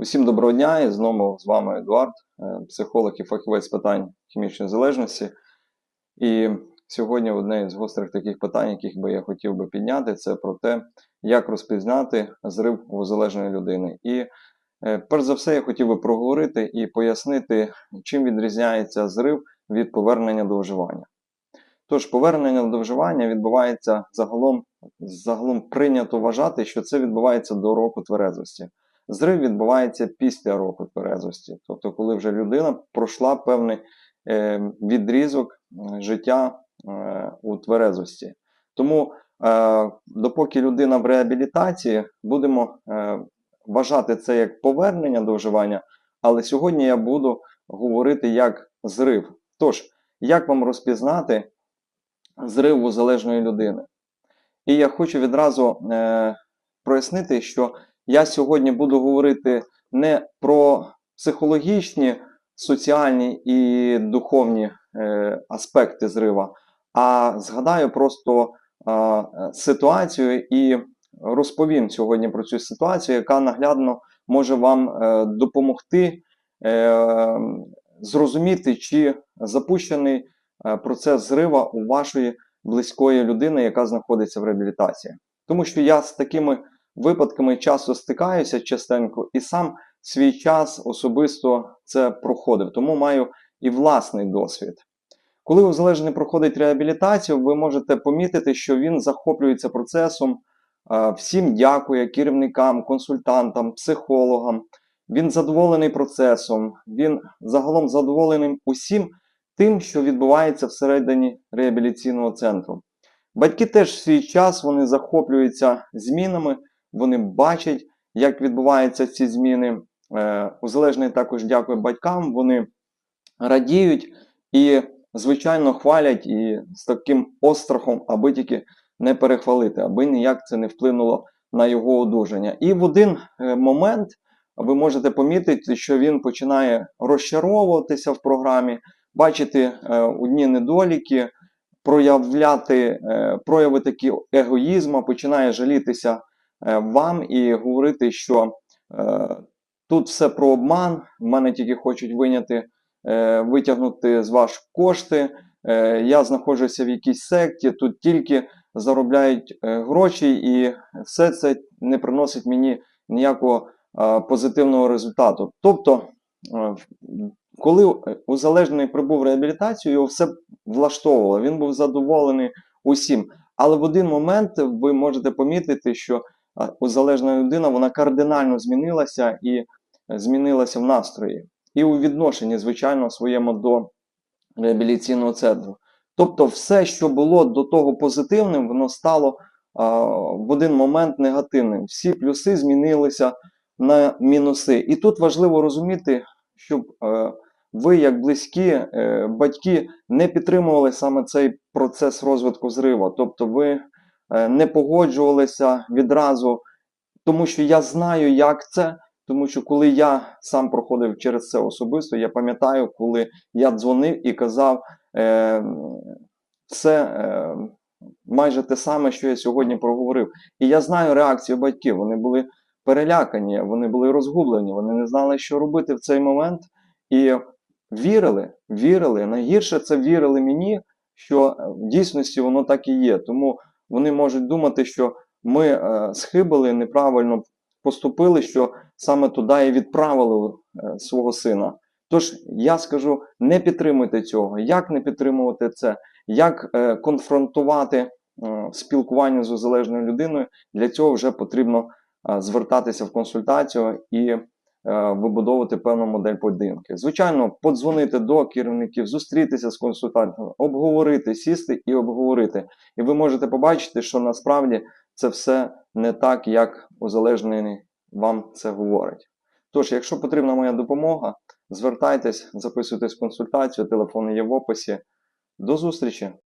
Усім доброго дня і знову з вами Едуард, е, психолог і фахівець питань хімічної залежності. І сьогодні одне з гострих таких питань, яких би я хотів би підняти, це про те, як розпізнати зрив у залежної людини. І е, перш за все, я хотів би проговорити і пояснити, чим відрізняється зрив від повернення до вживання. Тож, повернення до вживання відбувається загалом, загалом прийнято вважати, що це відбувається до року тверезості. Зрив відбувається після року тверезості, тобто, коли вже людина пройшла певний е, відрізок е, життя е, у тверезості. Тому, допоки людина в реабілітації, будемо вважати це як повернення до вживання, але сьогодні я буду говорити як зрив. Тож, як вам розпізнати зрив у залежної людини? І я хочу відразу е, прояснити, що я сьогодні буду говорити не про психологічні, соціальні і духовні е, аспекти зрива, а згадаю просто е, ситуацію і розповім сьогодні про цю ситуацію, яка наглядно може вам е, допомогти е, зрозуміти, чи запущений е, процес зрива у вашої близької людини, яка знаходиться в реабілітації. Тому що я з такими випадками часто стикаюся частенько і сам свій час особисто це проходив, тому маю і власний досвід. Коли узалежний проходить реабілітацію, ви можете помітити, що він захоплюється процесом, е, всім дякує керівникам, консультантам, психологам. Він задоволений процесом, він загалом задоволений усім тим, що відбувається всередині реабілітаційного центру. Батьки теж в свій час вони захоплюються змінами, вони бачать, як відбуваються ці зміни. Е, Узалежний також дякує батькам, вони радіють і, звичайно, хвалять і з таким острахом, аби тільки не перехвалити, аби ніяк це не вплинуло на його одужання. І в один е, момент ви можете помітити, що він починає розчаровуватися в програмі, бачити е, одні недоліки, проявляти прояви такі егоїзму, починає жалітися вам і говорити, що е, тут все про обман, в мене тільки хочуть виняти, е, витягнути з вас кошти. е, Я знаходжуся в якійсь секті, тут тільки заробляють е, гроші, і все це не приносить мені ніякого е, позитивного результату. Тобто, е, коли узалежний прибув реабілітацію, його все влаштовувало, він був задоволений усім. Але в один момент ви можете помітити, що а, узалежна людина вона кардинально змінилася і е, змінилася в настрої, і у відношенні, звичайно, своєму до реабілітаційного центру. Тобто, все, що було до того позитивним, воно стало а, в один момент негативним. Всі плюси змінилися на мінуси. І тут важливо розуміти, щоб е, ви, як близькі е, батьки, не підтримували саме цей процес розвитку зрива. Тобто ви не погоджувалися відразу, тому що я знаю, як це. Тому що коли я сам проходив через це особисто, я пам'ятаю, коли я дзвонив і казав е, це е, майже те саме, що я сьогодні проговорив. І я знаю реакцію батьків. Вони були перелякані, вони були розгублені, вони не знали, що робити в цей момент. І вірили, вірили. Найгірше це вірили мені, що в дійсності воно так і є. Тому вони можуть думати, що ми е, схибили, неправильно поступили, що саме туди і відправили е, свого сина. Тож я скажу: не підтримуйте цього. Як не підтримувати це? Як е, конфронтувати спілкування з залежною людиною? Для цього вже потрібно звертатися в консультацію і вибудовувати певну модель поєдинки. Звичайно, подзвонити до керівників, зустрітися з консультантами, обговорити, сісти і обговорити. І ви можете побачити, що насправді це все не так, як узалежнений вам це говорить. Тож, якщо потрібна моя допомога, звертайтесь, записуйтесь в консультацію, телефон є в описі. До зустрічі!